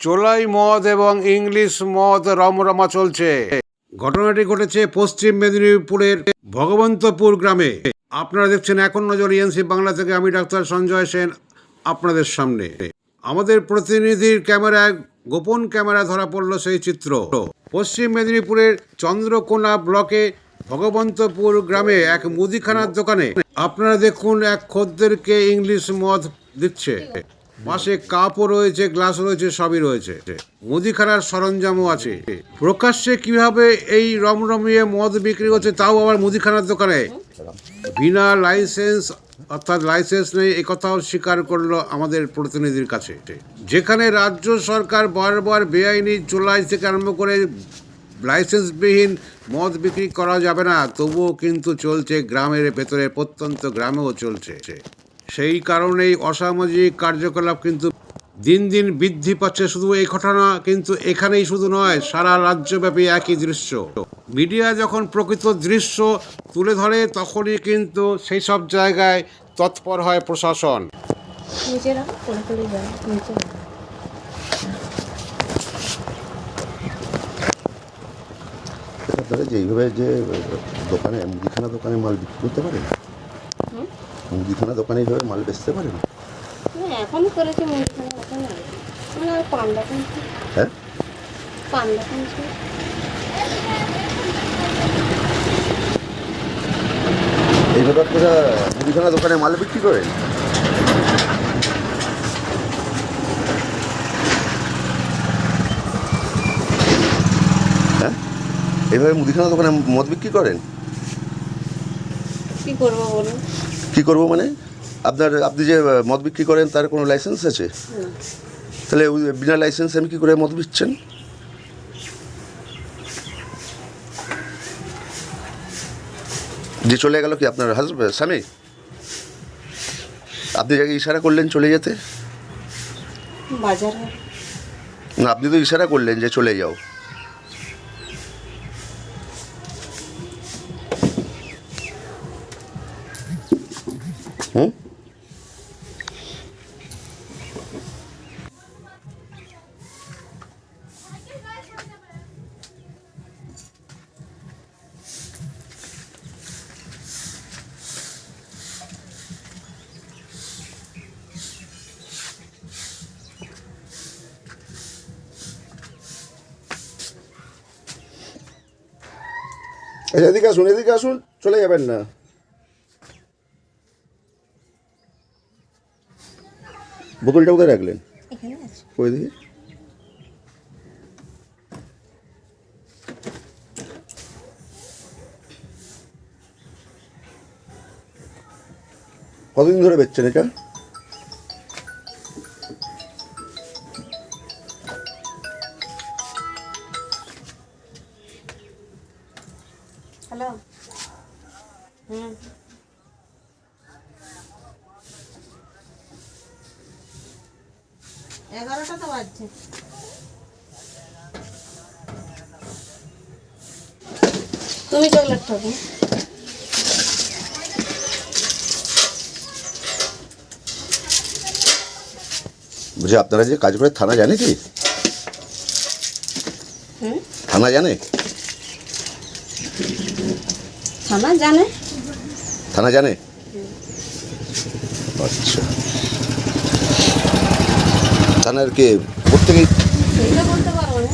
চোলাই মদ এবং ইংলিশ মদ রমরমা চলছে। ঘটনাটি ঘটেছে পশ্চিম মেদিনীপুরের ভগবন্তপুর গ্রামে। আপনারা দেখছেন এখন নজর ইএনসি বাংলা থেকে আমি ডাক্তার সঞ্জয় সেন আপনাদের সামনে। আমাদের প্রতিনিধির ক্যামেরায় গোপন ক্যামেরা ধরা পড়ল সেই চিত্র। পশ্চিম মেদিনীপুরের চন্দ্রকোনা ব্লকে ভগবন্তপুর গ্রামে এক মুদিখানার দোকানে। আপনারা দেখুন এক খদ্দেরকে ইংলিশ মদ দিচ্ছে। পাশে কাপও রয়েছে গ্লাস রয়েছে, সবই রয়েছে। মুদিখানার সরঞ্জামও আছে। প্রকাশ্যে কীভাবে এই রমরমিয়ে মদ বিক্রি হচ্ছে তাও আবার মুদিখানার দোকানে? বিনা লাইসেন্স, অর্থাৎ লাইসেন্স নেই একথাও স্বীকার করল আমাদের প্রতিনিধির কাছে। যেখানে রাজ্য সরকার বারবার বেআইনি চোলাই থেকে আরম্ভ করে লাইসেন্সবিহীন মদ বিক্রি করা যাবে না, তবুও কিন্তু চলছে গ্রামের ভেতরে, প্রত্যন্ত গ্রামেও চলছে। সেই কারণেই অসামাজিক কার্যকলাপ কিন্তু দিন দিন বৃদ্ধি পাচ্ছে। শুধু এই ঘটনা কিন্তু এখানেই শুধু নয় সারা রাজ্যব্যাপী একই দৃশ্য। মিডিয়া যখন প্রকৃত দৃশ্য তুলে ধরে তখনই কিন্তু সেই সব জায়গায় তৎপর হয় প্রশাসন। আপনারা যে দোকানে মুদিখানা দোকানে মাল বিক্রি করতে হুম? মুদিখানা দোকানে এইভাবে মাল বেচতে পারেন না? এখন করেছে এখন আর মানে পান্ডা কিনছি হ্যাঁ? পান্ডা কিনছি এইভাবে আপনারা মুদিখানা দোকানে মাল বিক্রি করেন হ্যাঁ? এইভাবে মুদিখানা দোকানে মদ বিক্রি করেন? কী করব বলুন? কি করব মানে? আপনার আপনি যে মদ বিক্রি করেন তার কোনো লাইসেন্স আছে? তাহলে বিনা লাইসেন্সে আমি কী করে মদ বিচ্ছেন? যে চলে গেল কি আপনার হাজব্যান্ড স্বামী? আপনি যাকে ইশারা করলেন চলে যেতে? না আপনি তো ইশারা করলেন যে চলে যাও। আচ্ছা এদিকে আসুন এদিকে আসুন চলে যাবেন না। বোতলটা কোথায় রাখলেন? ওই দিকে কতদিন ধরে বেচছেন এটা? হ্যালো। হুম। এগারোটা তো বাজছে। তুমি চকলেট খাবে বলছি আপনারা যে কাজ করে থানা জানে কি? থানা জানে? থানা জানে? থানা জানে? আচ্ছা। থানার কে? প্রত্যেকেই? বলতে পারব না